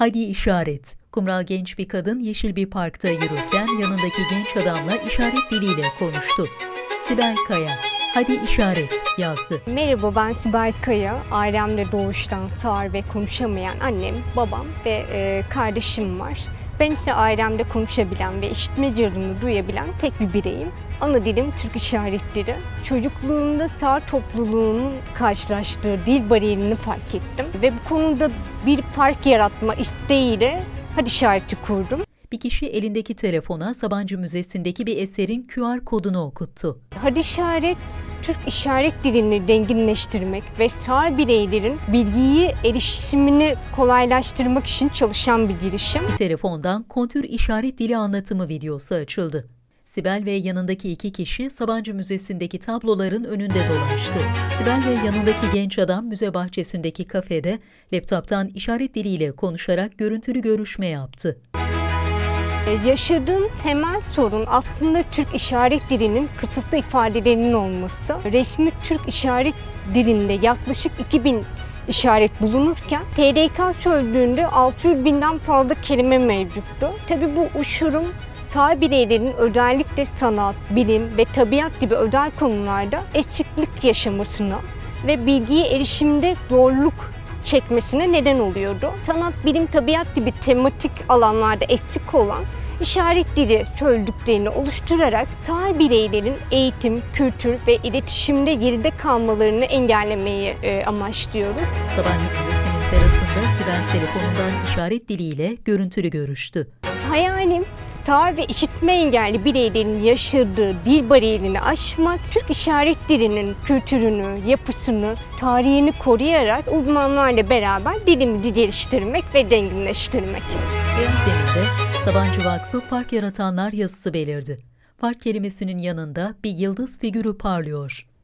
Hadi işaret. Kumral genç bir kadın yeşil bir parkta yürürken yanındaki genç adamla işaret diliyle konuştu. Sibel Kaya, hadi işaret yazdı. Merhaba ben Sibel Kaya. Ailemde doğuştan sağır ve konuşamayan annem, babam ve e, kardeşim var. Ben ise ailemde konuşabilen ve işitme cihazını duyabilen tek bir bireyim. Ana dilim Türk işaretleri. Çocukluğumda sağır topluluğunun karşılaştığı dil bariyerini fark ettim. Ve bu konuda bir fark yaratma isteğiyle hadi işareti kurdum. Bir kişi elindeki telefona Sabancı Müzesi'ndeki bir eserin QR kodunu okuttu. Hadi işaret Türk işaret dilini zenginleştirmek ve sağ bireylerin bilgiye erişimini kolaylaştırmak için çalışan bir girişim. Telefondan kontür işaret dili anlatımı videosu açıldı. Sibel ve yanındaki iki kişi Sabancı Müzesi'ndeki tabloların önünde dolaştı. Sibel ve yanındaki genç adam müze bahçesindeki kafede laptoptan işaret diliyle konuşarak görüntülü görüşme yaptı. Ee, Yaşadığım temel sorun aslında Türk işaret dilinin kısıtlı ifadelerinin olması. Resmi Türk işaret dilinde yaklaşık 2000 işaret bulunurken TDK sözlüğünde 600 binden fazla kelime mevcuttu. Tabi bu uçurum sağ bireylerin özellikle sanat, bilim ve tabiat gibi özel konularda eksiklik yaşamasına ve bilgiye erişimde zorluk çekmesine neden oluyordu. Sanat, bilim, tabiat gibi tematik alanlarda eksik olan işaret dili sözlüklerini oluşturarak sağ bireylerin eğitim, kültür ve iletişimde geride kalmalarını engellemeyi e, amaçlıyoruz. Sabancı Müzesi'nin terasında Sibel telefonundan işaret diliyle görüntülü görüştü. Hayalim sağır ve işitme engelli bireylerin yaşadığı dil bariyerini aşmak, Türk işaret dilinin kültürünü, yapısını, tarihini koruyarak uzmanlarla beraber dilimizi geliştirmek ve zenginleştirmek. Beyaz zeminde Sabancı Vakfı Fark Yaratanlar yazısı belirdi. Fark kelimesinin yanında bir yıldız figürü parlıyor.